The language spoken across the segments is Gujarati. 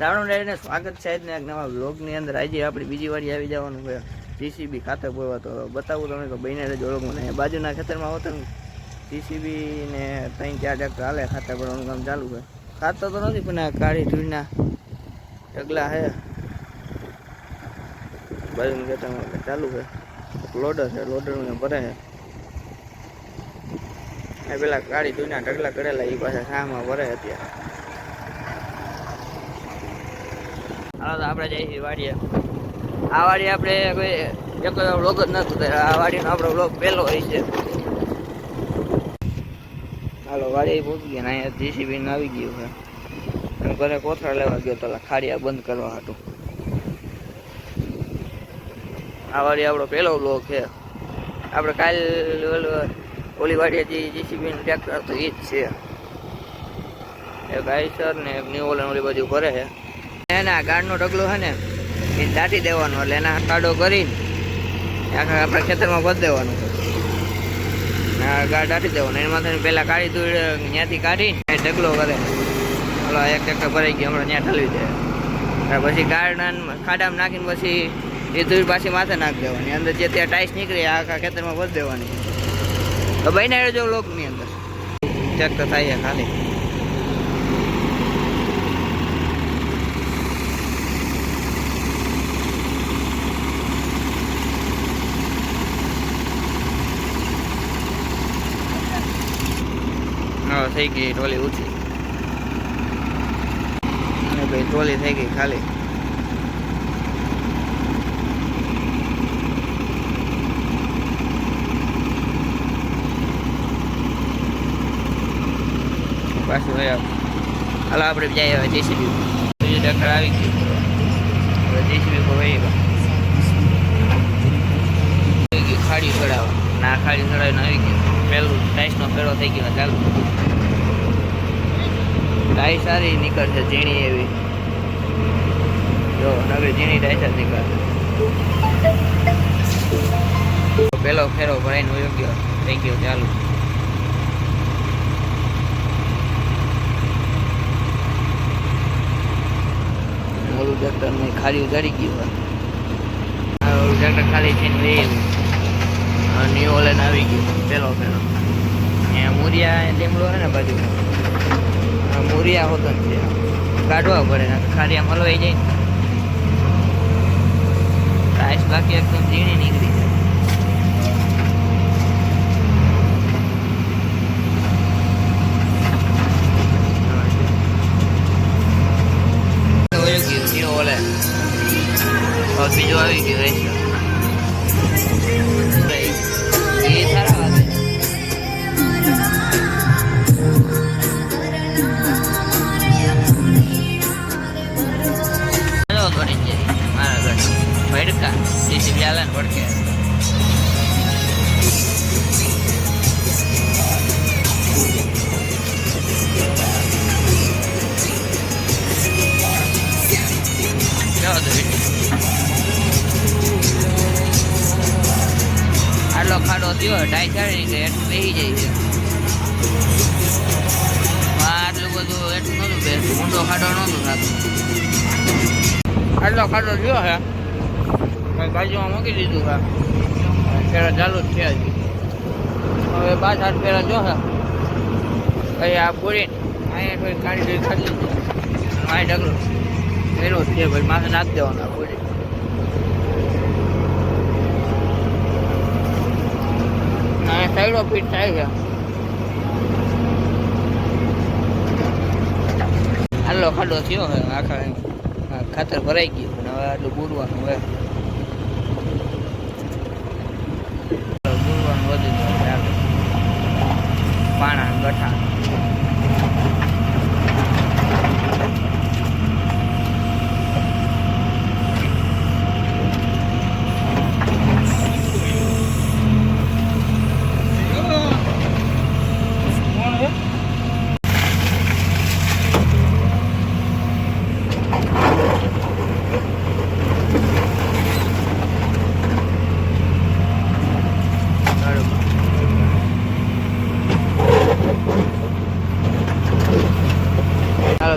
રાવણ ડાયરીને સ્વાગત છે આજના એક નવા વ્લોગની અંદર. આજે આપણી બીજી વાડી આવી જવાનું છે. જીસીબી ખાતર બોવા તો બતાવું તમે કે બહીને જ ઓળખું મને. બાજુના ખેતરમાં હોતું જીસીબી ને ત્રણ, ચાર ટ્રેક્ટર હાલે ખાતર ભરવાનું કામ ચાલુ છે. ખાતર તો નથી, પણ આ કાળી ધૂળના ઢગલા છે. બાજુના ખેતરમાં ચાલુ છે. લોડર છે લોડર ભરે છે. પેલા કાળી ધૂળના ઢગલા કરેલા એ પાછા શામાં ભરે અત્યારે. હાલો આપણે જઈએ વાડીએ. આ વાડી આપણે કોઈ એક વ્લોગ જ નથી ત્યારે આ વાડીનો આપણો વ્લોગ પહેલો હોય છે. હાલો વાડી પહોંચી ગયા અહીંયા જીસીબી આવી ગયું છે. એમ ઘરે કોથળા લેવા ગયો તો ખાડિયા બંધ કરવા હતું આ વાડી આપણો પહેલો વ્લોગ છે. આપણે કાલ ઓલું, ઓલી વાડીએ જે જીસીબી ટ્રેક્ટર હતું એ જ છે. એક આઈસર ને એક ન્યુ ઓલી બાજુ કરે છે. એના ગાડનો ઢગલો છે ને, એ દાટી દેવાનો એટલે એના કાડો કરીને આખા આપણા ખેતરમાં ભરી દેવાનું. ગાડ દાટી દેવાનો. એના માથે પહેલા કાઢી ધૂળ ત્યાંથી કાઢી એ ઢગલો કરે. ઓલો એક ટ્રેક્ટર ભરાઈ ગયો, હમણાં ત્યાં ઠલવી દે. પછી ગાડના ખાડામાં નાખીને પછી એ ધૂળ પાછી માથે નાખી દેવાની. અંદર જે ત્યાં ટાઈસ નીકળી આખા ખેતરમાં ભરી દેવાની. તો બહીને જો લોકની અંદર. ટ્રેક્ટર થાય ખાલી હા થઈ ગઈ, ટ્રોલી ઊંચી અને ભાઈ, ટ્રોલી થઈ ગઈ ખાલી. પાછું હવે હાલો, આપણે જઈએ હવે જેસીબી બીજું ડૉક્ટર આવી ગયું હવે જેસીબી પર વહી ખાડી ચડાવવા. ના, ખાડી ચડાવીને આવી ગયું પહેલું ટાઈસનો ફેરો થઈ ગયો, ચાલુ. ટાઈસ સારી નીકળશે, ઝીણી એવી. જો નવી ઝીણી ટાઈસ સારી નીકળશે. પેલો ફેરો ભરાઈને યોગ્ય ગયો. થઈ ગયો ચાલુ. ઓલું ટ્રેક્ટર ને ખાલી ઉધારી ગયું ઓલું ટ્રેક્ટર ખાલી થઈને લઈ ન્યુ ઓલેન આવી ગયું. પેલો પેલો મુરિયા લીમડો હોય ને બાજુ મુરિયા હોતો છે. કાઢવા પડે ખાલી આમ હલવાઈ જાય ટાઈસ બાકી એકદમ ઝીણી નીકળી જેસીબી આલે ને તો આટલો ખાડો થયો ટાઈ ચાડી કે એટલું બેસી જાય છે આટલું બધું એટલું નહોતું બે ઊંડો ખાડો નહોતું થતું આટલો ખાડો થયો કઈ બાજુમાં મૂકી દીધું છે પેલા ચાલુ જ છે. હવે પાંચ હાથ પેલા જો છે કઈ આ પૂરી અહીંયા કોઈ કાઢી દઈ ખાધી અહીં ઢગલો. જ છે ભાઈ, માથે નાખી દેવાનો આ પૂરી સાઈડો ફીટ થાય છે. આટલો ખાડો થયો આખા ખાતર ભરાઈ ગયું અને હવે આટલું પૂરવાનું હવે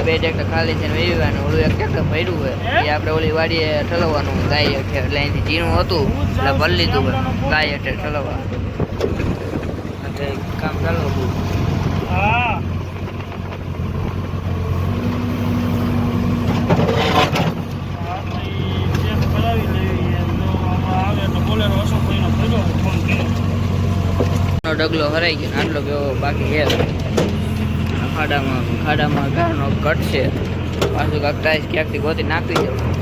ખાલી છે ને વેચવાનું ઓલું એક ટ્રેક્ટર ભર્યું હોય એ આપણે ઓલી વાડીએ ઠલવવાનું ગાય હેઠે એટલે અહીંથી ઝીણું હતું એટલે ભરી લીધું હોય ગાય હેઠે ઠલવવા એટલે કામ ચાલુ હતું. હા. હા, ડગલો હરાઈ ગયો આટલો કેવો બાકી છે. ખાડામાં ખાડામાં ઘરનો છે. પાછું કાંક ટાઈસ ક્યાંકથી ગોતી નાખી દઉં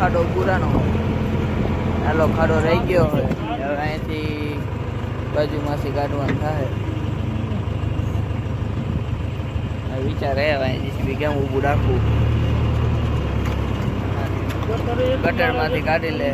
ખાડો પુરાનો આલો ખાડો રહી ગયો હવે. અહીંથી બાજુમાંથી કાઢવાનું થાય. વિચાર એ હવે અહીંથી કેમ ઊભું રાખવું. ગટરમાંથી કાઢી લે?